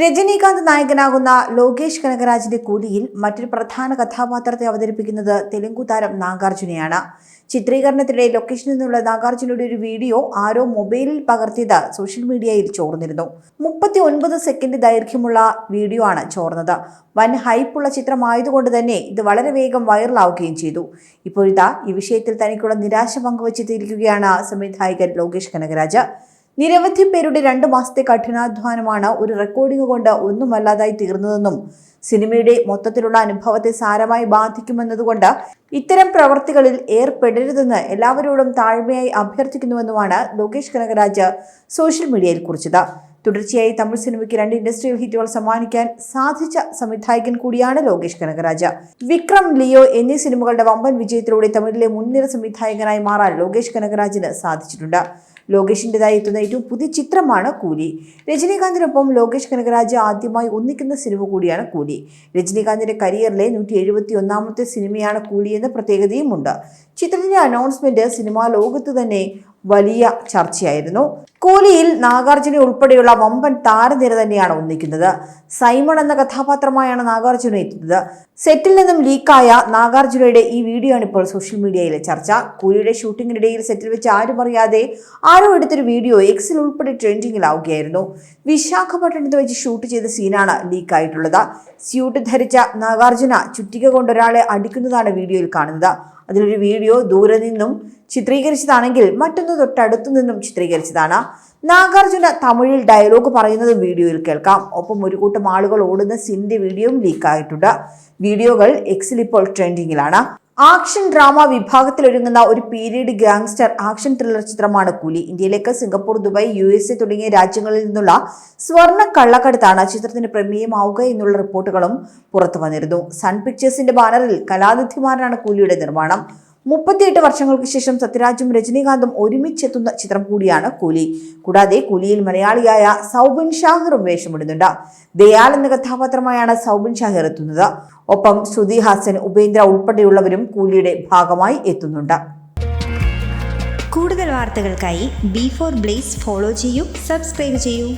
രജനീകാന്ത് നായകനാകുന്ന ലോകേഷ് കനകരാജിന്റെ കൂലിയിൽ മറ്റൊരു പ്രധാന കഥാപാത്രത്തെ അവതരിപ്പിക്കുന്നത് തെലുങ്കു താരം നാഗാർജുനയാണ്. ചിത്രീകരണത്തിനിടെ ലൊക്കേഷനിൽ നിന്നുള്ള നാഗാർജുനയുടെ ഒരു വീഡിയോ ആരോ മൊബൈലിൽ പകർത്തിയത് സോഷ്യൽ മീഡിയയിൽ ചോർന്നിരുന്നു. മുപ്പത്തി ഒൻപത് സെക്കൻഡ് ദൈർഘ്യമുള്ള വീഡിയോ ആണ് ചോർന്നത്. വൻ ഹൈപ്പുള്ള ചിത്രമായതുകൊണ്ട് തന്നെ ഇത് വളരെ വേഗം വൈറലാവുകയും ചെയ്തു. ഇപ്പോഴിതാ ഈ വിഷയത്തിൽ തനിക്കുള്ള നിരാശ പങ്കുവച്ചെത്തിയിരിക്കുകയാണ് സംവിധായകൻ ലോകേഷ് കനകരാജ്. നിരവധി പേരുടെ രണ്ട് മാസത്തെ കഠിനാധ്വാനമാണ് ഒരു റെക്കോർഡിംഗ് കൊണ്ട് ഒന്നുമല്ലാതായി തീർന്നതെന്നും സിനിമയുടെ മൊത്തത്തിലുള്ള അനുഭവത്തെ സാരമായി ബാധിക്കുമെന്നതുകൊണ്ട് ഇത്തരം പ്രവർത്തികളിൽ ഏർപ്പെടരുതെന്ന് എല്ലാവരോടും താഴ്മയായി അഭ്യർത്ഥിക്കുന്നുവെന്നുമാണ് ലോകേഷ് കനകരാജ് സോഷ്യൽ മീഡിയയിൽ കുറിച്ചത്. തുടർച്ചയായി തമിഴ് സിനിമയ്ക്ക് രണ്ട് ഇൻഡസ്ട്രിയൽ ഹിറ്റുകൾ സമ്മാനിക്കാൻ സാധിച്ച സംവിധായകൻ കൂടിയാണ് ലോകേഷ് കനകരാജ. വിക്രം ലിയോ എന്നീ സിനിമകളുടെ വമ്പൻ വിജയത്തിലൂടെ തമിഴിലെ മുൻനിര സംവിധായകനായി മാറാൻ ലോകേഷ് കനകരാജിന് സാധിച്ചിട്ടുണ്ട്. ലോകേഷിന്റെതായി എത്തുന്ന ഏറ്റവും പുതിയ ചിത്രമാണ് കൂലി. രജനീകാന്തിനൊപ്പം ലോകേഷ് കനകരാജ് ആദ്യമായി ഒന്നിക്കുന്ന സിനിമ കൂടിയാണ് കൂലി. രജനീകാന്തിന്റെ കരിയറിലെ നൂറ്റി എഴുപത്തി ഒന്നാമത്തെ സിനിമയാണ് കൂലി എന്ന പ്രത്യേകതയുമുണ്ട്. ചിത്രത്തിന്റെ അനൗൺസ്മെന്റ് സിനിമാ ലോകത്ത് തന്നെ വലിയ ചർച്ചയായിരുന്നു. കൂലിയിൽ നാഗാർജുന ഉൾപ്പെടെയുള്ള വമ്പൻ താരനിര തന്നെയാണ് ഒന്നിക്കുന്നത്. സൈമൺ എന്ന കഥാപാത്രമായാണ് നാഗാർജുന എത്തുന്നത്. സെറ്റിൽ നിന്നും ലീക്കായ നാഗാർജുനയുടെ ഈ വീഡിയോ ആണ് ഇപ്പോൾ സോഷ്യൽ മീഡിയയിലെ ചർച്ച. കൂലിയുടെ ഷൂട്ടിങ്ങിനിടയിൽ സെറ്റിൽ വെച്ച് ആരും അറിയാതെ ആരോ എടുത്തൊരു വീഡിയോ എക്സിൽ ഉൾപ്പെടെ ട്രെൻഡിങ്ങിലാവുകയായിരുന്നു. വിശാഖപട്ടണത്ത് വെച്ച് ഷൂട്ട് ചെയ്ത സീനാണ് ലീക്കായിട്ടുള്ളത്. സ്യൂട്ട് ധരിച്ച നാഗാർജുന ചുറ്റിക കൊണ്ടൊരാളെ അടിക്കുന്നതാണ് വീഡിയോയിൽ കാണുന്നത്. അതിലൊരു വീഡിയോ ദൂരെ നിന്നും ചിത്രീകരിച്ചതാണെങ്കിൽ മറ്റൊന്ന് തൊട്ടടുത്തു നിന്നും ചിത്രീകരിച്ചതാണ്. നാഗാർജുന തമിഴിൽ ഡയലോഗ് പറയുന്നത് വീഡിയോയിൽ കേൾക്കാം. ഒപ്പം ഒരു കൂട്ടം ആളുകൾ ഓടുന്ന സിന്ധി വീഡിയോയും ലീക്കായിട്ടുണ്ട് വീഡിയോകൾ എക്സിൽ ഇപ്പോൾ ട്രെൻഡിങ്ങിലാണ് ആക്ഷൻ ഡ്രാമ വിഭാഗത്തിൽ ഒരുങ്ങുന്ന ഒരു പീരീഡ് ഗാങ്സ്റ്റർ ആക്ഷൻ ത്രില്ലർ ചിത്രമാണ് കൂലി. ഇന്ത്യയിലേക്ക് Singapore Dubai U S A തുടങ്ങിയ രാജ്യങ്ങളിൽ നിന്നുള്ള സ്വർണ കള്ളക്കടത്താണ് ചിത്രത്തിന് പ്രമേയമാവുക എന്നുള്ള റിപ്പോർട്ടുകളും പുറത്തു വന്നിരുന്നു സൺ പിക്ചേഴ്സിന്റെ ബാനറിൽ കലാനിധിമാരാണ് കൂലിയുടെ നിർമ്മാണം. മുപ്പത്തിയെട്ട് വർഷങ്ങൾക്ക് ശേഷം സത്യരാജും രജനീകാന്തും ഒരുമിച്ചെത്തുന്ന ചിത്രം കൂടിയാണ് കൂലി. കൂടാതെ കൂലിയിൽ മലയാളിയായ സൗബിൻ ഷാഹിറും വേഷമിടുന്നുണ്ട്. ദയാൽ എന്ന കഥാപാത്രമായാണ് സൗബിൻ ഷാഹിർ എത്തുന്നത്. ഒപ്പം ശ്രുതി ഹാസൻ ഉപേന്ദ്ര ഉൾപ്പെടെയുള്ളവരും കൂലിയുടെ ഭാഗമായി എത്തുന്നുണ്ട്. കൂടുതൽ വാർത്തകൾക്കായി ബി ഫോർ ബ്ലേസ് ഫോളോ ചെയ്യൂ സബ്സ്ക്രൈബ് ചെയ്യൂ.